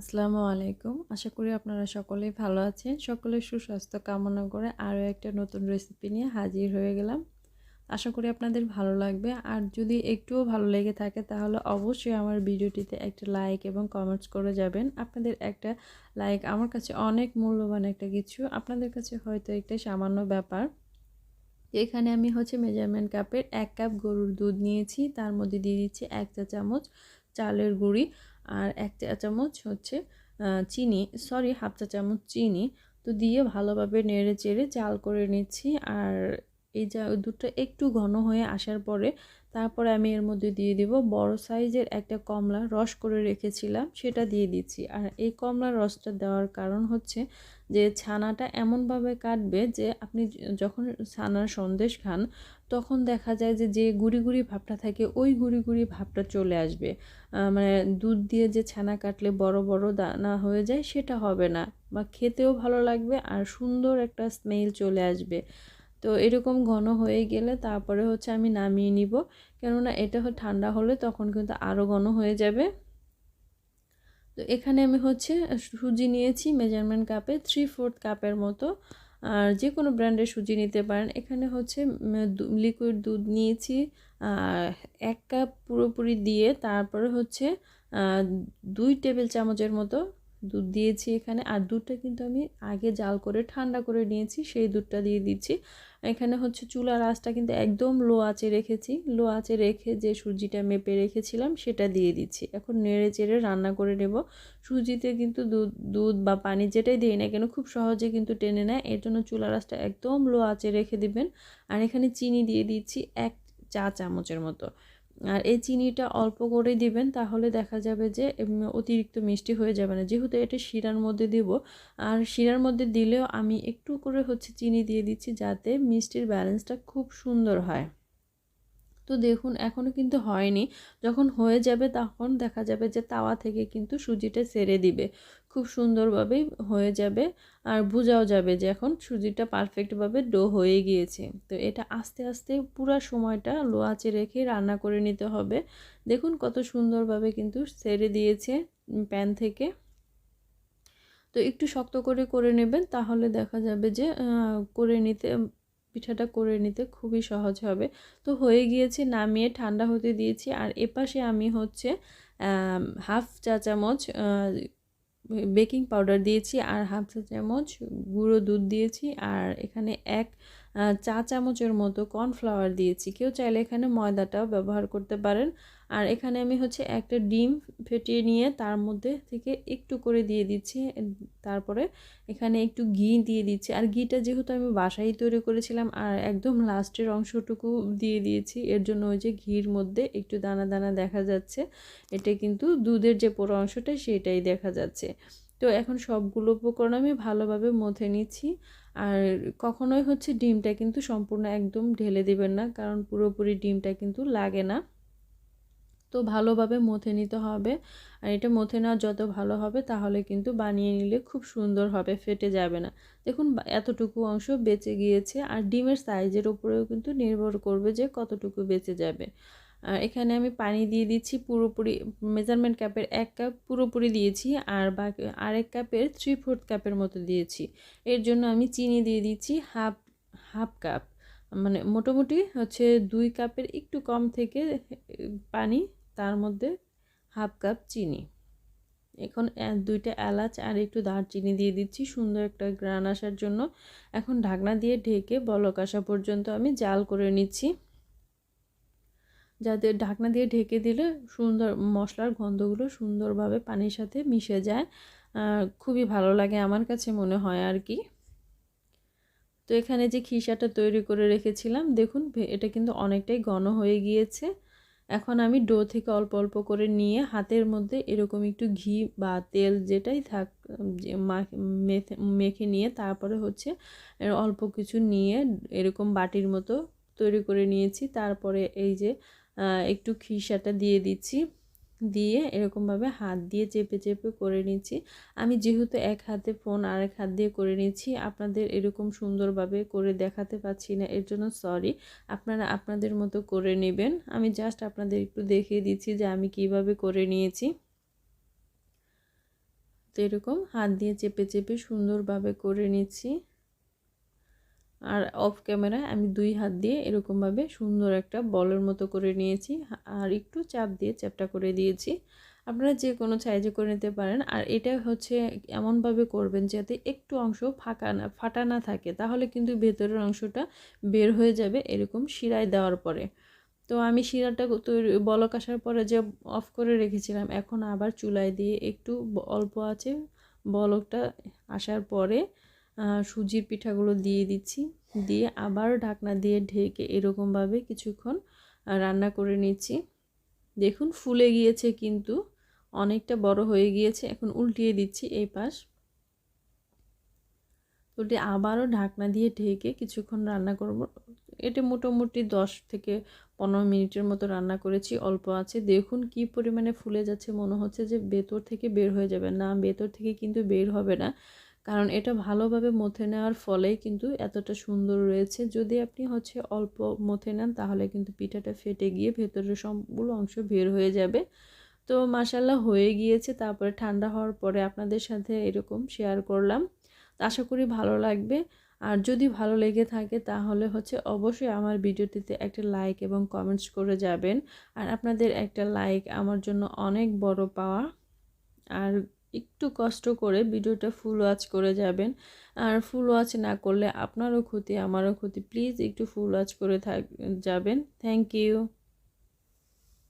আসসালামু আলাইকুম। আশা করি আপনারা সকলেই ভালো আছেন। সকলের সুস্বাস্থ্য কামনা করে আরও একটা নতুন রেসিপি নিয়ে হাজির হয়ে গেলাম। আশা করি আপনাদের ভালো লাগবে। আর যদি একটুও ভালো লেগে থাকে, তাহলে অবশ্যই আমার ভিডিওটিতে একটা লাইক এবং কমেন্টস করে যাবেন। আপনাদের একটা লাইক আমার কাছে অনেক মূল্যবান একটা কিছু। আপনাদের কাছে হয়তো একটা সামান্য ব্যাপার। এখানে আমি হচ্ছে মেজারমেন্ট কাপের এক কাপ গরুর দুধ নিয়েছি। তার মধ্যে দিয়ে দিচ্ছি এক চা চামচ চালের গুঁড়ি। আর এক চা, চামচ হচ্ছে চিনি সরি হাফ চা, চামচ চিনি। তো দিয়ে ভালোভাবে নেড়ে চেড়ে চাল করে নিচ্ছি। আর এই যা দুধটা একটু ঘন হয়ে আসার পরে তারপরে আমি এর মধ্যে দিয়ে দিব বড় সাইজের একটা কমলা রস করে রেখেছিলাম, সেটা দিয়ে দিচ্ছি। আর এই কমলা রসটা দেওয়ার কারণ হচ্ছে যে ছানাটা এমনভাবে কাটবে যে আপনি যখন ছানার সন্দেশ খান তখন দেখা যায় যে যে গুড়ি গুড়ি ভাবটা থাকে ওই গুড়ি গুড়ি ভাবটা চলে আসবে। মানে দুধ দিয়ে যে ছানা কাটলে বড় বড় দানা হয়ে যায় সেটা হবে না বা খেতেও ভালো লাগবে আর সুন্দর একটা স্মেল চলে আসবে। তো এরকম ঘন হয়ে গেলে তারপরে হচ্ছে আমি নামিয়ে নিব। কেননা এটা ঠান্ডা হলে তখন কিন্তু আরও ঘন হয়ে যাবে। তো এখানে আমি হচ্ছে সুজি নিয়েছি মেজারমেন্ট কাপে থ্রি ফোর্থ কাপের মতো। আর যে কোনো ব্র্যান্ডের সুজি নিতে পারেন। এখানে হচ্ছে লিকুইড দুধ নিয়েছি। এক কাপ পুরোপুরি দিয়ে তারপরে হচ্ছে দুই টেবিল চামচের মতো দুধ দিয়েছি এখানে। আর দুধটা কিন্তু আমি আগে জাল করে, ঠান্ডা করে নিয়েছি। সেই দুধটা দিয়ে দিচ্ছি। এখানে হচ্ছে চুলার আঁচটা কিন্তু একদম লো আঁচে রেখেছি। লো আঁচে রেখে যে সুজিটা মেপে রেখেছিলাম সেটা দিয়ে দিচ্ছি। এখন নেড়ে চেড়ে রান্না করে নেব। সুজিতে কিন্তু দুধ দুধ বা পানি যেটাই দিই না কেন খুব সহজে কিন্তু টেনে নেয়। এর জন্য চুলার আঁচটা একদম লো আঁচে রেখে দিবেন। আর এখানে চিনি দিয়ে দিচ্ছি এক চা চামচের মতো। আর এই চিনিটা অল্প করে দিবেন, তাহলে দেখা যাবে যে অতিরিক্ত মিষ্টি হয়ে যাবে না। যেহেতু এটা শিরার মধ্যে দেব, আর শিরার মধ্যে দিলেও আমি একটু করে হচ্ছে চিনি দিয়ে দিচ্ছি যাতে মিষ্টির ব্যালেন্সটা খুব সুন্দর হয়। তো দেখুন এখনও কিন্তু হয়নি। যখন হয়ে যাবে তখন দেখা যাবে যে তাওয়া থেকে কিন্তু সুজিটা সেরে দিবে। খুব সুন্দরভাবেই হয়ে যাবে আর বোঝাও যাবে যে এখন সুজিটা পারফেক্টভাবে ডো হয়ে গিয়েছে। তো এটা আস্তে আস্তে পুরো সময়টা লো আঁচে রেখে রান্না করে নিতে হবে। দেখুন কত সুন্দরভাবে কিন্তু সেরে দিয়েছে প্যান থেকে। তো একটু শক্ত করে করে নেবেন, তাহলে দেখা যাবে যে করে নিতে পিঠাটা করে নিতে খুবই সহজ হবে। তো হয়ে গিয়েছে, নামিয়ে ঠান্ডা হতে দিয়েছি। আর এপাশে আমি হচ্ছে হাফ চা চামচ বেকিং পাউডার দিয়েছি। আর হাফ চা চামচ গুঁড়ো দুধ দিয়েছি। আর এখানে এক চা চামচের মতো কর্নফ্লাওয়ার দিয়েছি। কেউ চাইলে এখানে ময়দাটাও ব্যবহার করতে পারেন। আর এখানে আমি হচ্ছে একটা ডিম ফেটিয়ে নিয়ে তার মধ্যে থেকে একটু করে দিয়ে দিচ্ছি। তারপরে এখানে একটু ঘি দিয়ে দিচ্ছি। আর ঘিটা যেহেতু আমি বাসায় তৈরি করেছিলাম, আর একদম লাস্টের অংশটুকু দিয়ে দিয়েছি, এর জন্য ওই যে ঘির মধ্যে একটু দানা দানা দেখা যাচ্ছে। এটা কিন্তু দুধের যে পুরো অংশটা সেটাই দেখা যাচ্ছে। তো এখন সবগুলো উপকরণ আমি ভালোভাবে মথে নিচ্ছি। আর কখনোই হচ্ছে ডিমটা কিন্তু সম্পূর্ণ একদম ঢেলে দিবেন না, কারণ পুরোপুরি ডিমটা কিন্তু লাগে না। তো ভালোভাবে মথে নিতে হবে। আর এটা মথে নেওয়া যত ভালো হবে, তাহলে কিন্তু বানিয়ে নিলে খুব সুন্দর হবে, ফেটে যাবে না। দেখুন এতটুকু অংশ বেঁচে গিয়েছে, আর ডিমের সাইজের উপরেও কিন্তু নির্ভর করবে যে কতটুকু বেঁচে যাবে। আর এখানে আমি পানি দিয়ে দিচ্ছি পুরোপুরি মেজারমেন্ট কাপের এক কাপ পুরোপুরি দিয়েছি আর বাকি, আরেক কাপের থ্রি ফোর্থ কাপের মতো দিয়েছি। এর জন্য আমি চিনি দিয়ে দিচ্ছি হাফ হাফ কাপ মানে মোটামুটি হচ্ছে দুই কাপের একটু কম থেকে পানি, তার মধ্যে হাফ কাপ চিনি। এখন দুইটা এলাচ আর একটু দারচিনি দিয়ে দিচ্ছি, সুন্দর একটা গ্রান আসার জন্য। এখন ঢাকনা দিয়ে ঢেকে বলক আসা পর্যন্ত আমি জাল করে নিচ্ছি। যাতে ঢাকনা দিয়ে ঢেকে দিলে সুন্দর মশলার গন্ধগুলো সুন্দরভাবে পানির সাথে মিশে যায়। খুবই ভালো লাগে আমার কাছে মনে হয় আর কি। তো এখানে যে খিসাটা তৈরি করে রেখেছিলাম, দেখুন এটা কিন্তু অনেকটাই ঘন হয়ে গিয়েছে। এখন আমি ডো থেকে অল্প অল্প করে নিয়ে হাতের মধ্যে এরকম একটু ঘি বা তেল যেটাই থাক মেখে নিয়ে তারপরে হচ্ছে অল্প কিছু নিয়ে এরকম বাটির মতো তৈরি করে নিয়েছি। তারপরে এই যে একটু খিসাটা দিয়ে দিচ্ছি। দিয়ে এরকমভাবে হাত দিয়ে চেপে চেপে করে নিচ্ছি। আমি যেহেতু এক হাতে ফোন আর এক হাত দিয়ে করে নিচ্ছি, আপনাদের এরকম সুন্দরভাবে করে দেখাতে পাচ্ছি না, এর জন্য সরি আপনারা আপনাদের মতো করে নেবেন। আমি জাস্ট আপনাদের একটু দেখিয়ে দিচ্ছি যে আমি কীভাবে করে নিয়েছি। তো এরকম হাত দিয়ে চেপে চেপে সুন্দরভাবে করে নিচ্ছি। আর অফ ক্যামেরায় আমি দুই হাত দিয়ে এরকমভাবে সুন্দর একটা বলের মতো করে নিয়েছি। আর একটু চাপ দিয়ে চ্যাপটা করে দিয়েছি। আপনারা যে কোনো সাইজে করে নিতে পারেন। আর এটা হচ্ছে এমনভাবে করবেন যাতে একটু অংশ ফাঁকা না, ফাটা না থাকে। তাহলে কিন্তু ভেতরের অংশটা বের হয়ে যাবে এরকম শিরায় দেওয়ার পরে। তো আমি শিরাটা তৈরি, বলক আসার পরে যে অফ করে রেখেছিলাম, এখন আবার চুলায় দিয়ে একটু অল্প আছে বলকটা আসার পরে সুজির পিঠাগুলো দিয়ে দিচ্ছি। দিয়ে আবার ঢাকনা দিয়ে ঢেকে এরকমভাবে কিছুক্ষণ রান্না করে নিচ্ছি। দেখুন ফুলে গিয়েছে কিন্তু, অনেকটা বড় হয়ে গিয়েছে। এখন উল্টিয়ে দিচ্ছি এই পাশ। ওটি আবারও ঢাকনা দিয়ে ঢেকে কিছুক্ষণ রান্না করব। এটা মোটামুটি দশ থেকে পনেরো মিনিটের মতো রান্না করেছি, অল্প আছে। দেখুন কি পরিমাণে ফুলে যাচ্ছে, মনে হচ্ছে যে ভেতর থেকে বের হয়ে যাবে। না, ভেতর থেকে কিন্তু বের হবে না। কারণ এটা ভালোভাবে মথে নেওয়ার ফলেই কিন্তু এতটা সুন্দর রয়েছে। যদি আপনি হচ্ছে অল্প মথে নেন, তাহলে কিন্তু পিঠাটা ফেটে গিয়ে ভেতরের সবগুলো অংশ বের হয়ে যাবে। তো মাসাল্লাহ হয়ে গিয়েছে। তারপরে ঠান্ডা হওয়ার পরে আপনাদের সাথে এরকম শেয়ার করলাম। আশা করি ভালো লাগবে। আর যদি ভালো লেগে থাকে, তাহলে হচ্ছে অবশ্যই আমার ভিডিওটিতে একটা লাইক এবং কমেন্টস করে যাবেন। আর আপনাদের একটা লাইক আমার জন্য অনেক বড় পাওয়া। আর একটু কষ্ট করে ভিডিওটা ফুল ওয়াচ করে যাবেন। আর ফুল ওয়াচ না করলে আপনারও ক্ষতি, আমারও ক্ষতি প্লিজ একটু ফুল ওয়াচ করে থাক, যাবেন। Thank you